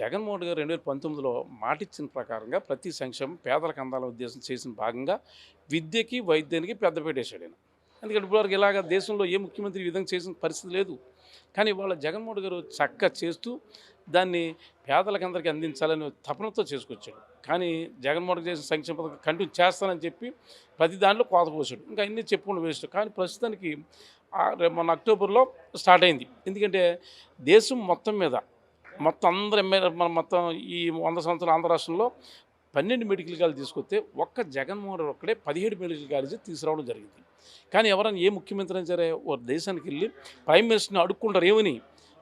జగన్మోహన్ గారు రెండు వేల పంతొమ్మిదిలో మాటిచ్చిన ప్రకారంగా ప్రతి సంక్షేమం పేదలకు అందాల ఉద్దేశం చేసిన భాగంగా విద్యకి వైద్యానికి పెద్దపీట వేశాడు ఆయన. ఎందుకంటే ఇప్పటివరకు ఇలాగ దేశంలో ఏ ముఖ్యమంత్రి విధంగా చేసిన పరిస్థితి లేదు. కానీ వాళ్ళ జగన్మోహన్ గారు చక్కగా చేస్తూ దాన్ని పేదలకు అందరికీ అందించాలని తపనతో చేసుకొచ్చాడు. కానీ జగన్మోహన్ చేసిన సంక్షేమ పథకం కంటిన్యూ చేస్తానని చెప్పి ప్రతి దాంట్లో కోతకపోసాడు ఇంకా అన్నీ చెప్పుకుంటూ వేస్ట్. కానీ ప్రస్తుతానికి మన అక్టోబర్లో స్టార్ట్ అయింది. ఎందుకంటే దేశం మొత్తం మీద మొత్తం అందరు ఎమ్మెల్యే మన మొత్తం ఈ వంద సంవత్సరాల ఆంధ్ర రాష్ట్రంలో పన్నెండు మెడికల్ కాలేజ్ తీసుకొస్తే ఒక్క జగన్మోహన్ రెడ్డి ఒక్కడే పదిహేడు మెడికల్ కాలేజీ తీసుకురావడం జరిగింది. కానీ ఎవరైనా ఏ ముఖ్యమంత్రి అయినా సరే ఓ దేశానికి వెళ్ళి ప్రైమ్ మినిస్టర్ని అడుక్కుంటారు ఏమని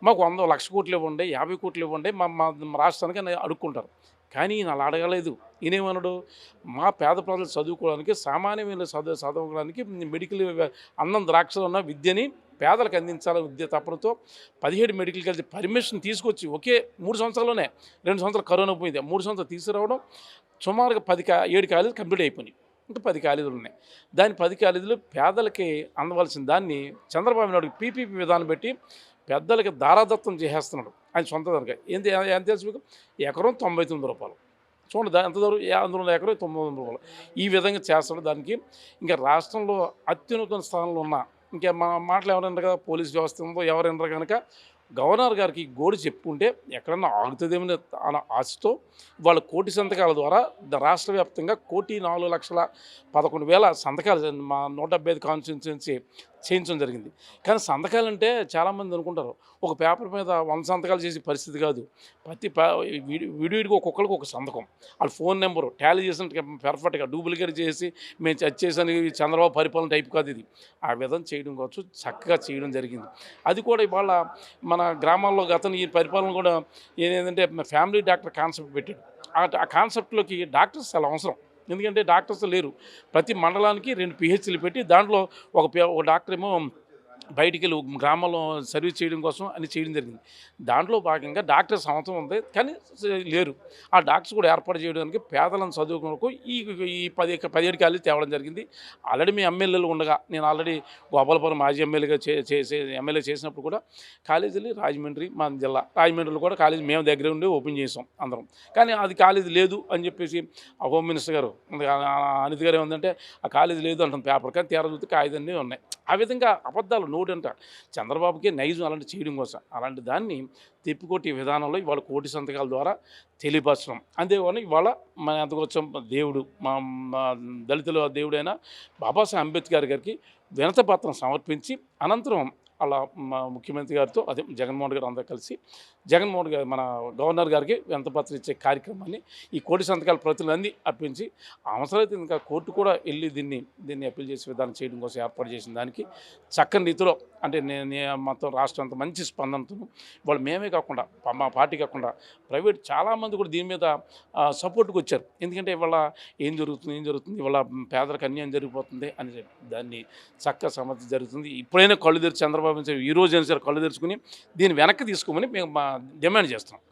మాకు వంద లక్ష కోట్లు ఇవ్వండి యాభై కోట్లు ఇవ్వండి మా మా రాష్ట్రానికి అడుక్కుంటారు. కానీ ఈయన అలా అడగలేదు. ఈయనేమన్నాడు మా పేద ప్రజలు చదువుకోవడానికి సామాన్యమైన చదువు చదువుకోవడానికి మెడికల్ అన్నం ద్రాక్షలో ఉన్న విద్యని పేదలకు అందించాలని విద్య తప్పడంతో పదిహేడు మెడికల్ కాలేజ్ పర్మిషన్ తీసుకొచ్చి ఒకే మూడు సంవత్సరాల్లోనే రెండు సంవత్సరాలు కరోనా పోయింది. మూడు సంవత్సరాలు తీసుకురావడం సుమారుగా పది కా ఏడు కాలేజీలు కంప్లీట్ అయిపోయినాయి. ఇంకా పది కాలేజీలు ఉన్నాయి. దాని పది కాలేజీలు పేదలకి అందవలసిన దాన్ని చంద్రబాబు నాయుడు పీపీపీ విధానం పెట్టి పెద్దలకి దారాదత్తం చేసేస్తున్నాడు ఆయన సొంత ధరగా ఎంత ఎంత తెలుసు మీకు? ఎకరం తొంభై తొమ్మిది రూపాయలు. చూడండి దా ఎంత దూరం అందులో ఎకరం తొంభై తొమ్మిది రూపాయలు. ఈ విధంగా చేస్తాడు దానికి ఇంకా రాష్ట్రంలో అత్యున్నత స్థానంలో ఉన్న ఇంకా మా మాటలు ఎవరైనా కదా పోలీస్ వ్యవస్థ ఉందో ఎవరైనా కనుక గవర్నర్ గారికి గోడు చెప్పుకుంటే ఎక్కడన్నా ఆగుతుందేమని అన్న ఆశతో వాళ్ళ కోటి సంతకాల ద్వారా రాష్ట్ర వ్యాప్తంగా కోటి నాలుగు లక్షల పదకొండు వేల సంతకాలు మా నూట డెబ్బై ఐదు కాన్స్టిట్యున్సీ చేయించడం జరిగింది. కానీ సంతకాలు అంటే చాలామంది అనుకుంటారు ఒక పేపర్ మీద వంద సంతకాలు చేసే పరిస్థితి కాదు. ప్రతి ప- విడివిడిగా ఒక్కొక్కరికి ఒక సంతకం. వాళ్ళ ఫోన్ నెంబరు టాలీ చేసిన పెర్ఫెక్ట్గా డూప్లికేట్ చేసి మేము చర్చ చేసాను చంద్రబాబు పరిపాలన టైప్ కాదు ఇది. ఆ విధంగా చేయడం కావచ్చు చక్కగా చేయడం జరిగింది. అది కూడా ఇవాళ మన గ్రామాల్లో గతం ఈ పరిపాలన కూడా ఏంటంటే ఫ్యామిలీ డాక్టర్ కాన్సెప్ట్ పెట్టాడు. ఆ కాన్సెప్ట్లోకి డాక్టర్స్ చాలా అవసరం. ఎందుకంటే డాక్టర్స్ లేరు. ప్రతి మండలానికి రెండు పిహెచ్లు పెట్టి దాంట్లో ఒక పే- ఒక డాక్టర్ ఏమో బయటికి వెళ్ళి గ్రామంలో సర్వీస్ చేయడం కోసం అని చేయడం జరిగింది. దాంట్లో భాగంగా డాక్టర్ సంవత్సరం ఉంది కానీ లేరు. ఆ డాక్టర్స్ కూడా ఏర్పాటు చేయడానికి పేదలను చదువుకున్నకు ఈ ఈ పది పదిహేడు కాలేజీ తేవడం జరిగింది. ఆల్రెడీ మీ ఎమ్మెల్యేలు ఉండగా నేను ఆల్రెడీ గోపాలపురం మాజీ ఎమ్మెల్యేగా చే చేసే ఎమ్మెల్యే చేసినప్పుడు కూడా కాలేజీలు రాజమండ్రి మా జిల్లా రాజమండ్రిలో కూడా కాలేజీ మేము దగ్గర ఉండి ఓపెన్ చేసాం అందరం. కానీ అది కాలేజీ లేదు అని చెప్పేసి హోమ్ మినిస్టర్ గారు అనిత గారు ఏమందంటే ఆ కాలేజీ లేదు అంటాం పేపర్ కానీ తీరా చూస్తే కాగితాన్ని ఉన్నాయి. ఆ విధంగా అబద్ధాలు నోటంట చంద్రబాబుకి నైజం అలాంటి చేయడం కోసం. అలాంటి దాన్ని తిప్పికొట్టే విధానంలో ఇవాళ కోటి సంతకాల ద్వారా తెలియపరచడం. అంతేకాని ఇవాళ మన ఎంతకొచ్చాం? దేవుడు మా మా దళితుల దేవుడైన బాబాసాహెబ్ అంబేద్కర్ గారికి వినత పత్రం సమర్పించి అనంతరం అలా మా ముఖ్యమంత్రి గారితో అదే జగన్మోహన్ గారు అందరూ కలిసి జగన్మోహన్ గారు మన గవర్నర్ గారికి వినతపత్రం ఇచ్చే కార్యక్రమాన్ని ఈ కోటి సంతకాల ప్రతులన్నీ అర్పించి అవసరమైతే ఇంకా కోర్టు కూడా వెళ్ళి దీన్ని దీన్ని అప్పీల్ చేసే విధానం చేయడం కోసం ఏర్పాటు చేసిన దానికి చక్కని రీతిలో అంటే నేను మొత్తం రాష్ట్రం అంతా మంచి స్పందనతో వాళ్ళు మేమే కాకుండా మా పార్టీ కాకుండా ప్రైవేట్ చాలామంది కూడా దీని మీద సపోర్ట్కి వచ్చారు. ఎందుకంటే ఇవాళ ఏం జరుగుతుంది ఏం జరుగుతుంది ఇవాళ పేదలకు అన్యాయం జరిగిపోతుంది అని దాన్ని చక్కగా సమర్థి జరుగుతుంది. ఇప్పుడైనా కళ్ళు తెరిచి చంద్రబాబు చంద్రబాబు ఈ రోజు అయినా సరే కళ్ళు తెరుచుకుని దీన్ని వెనక్కి తీసుకోమని మేము మా డిమాండ్ చేస్తాం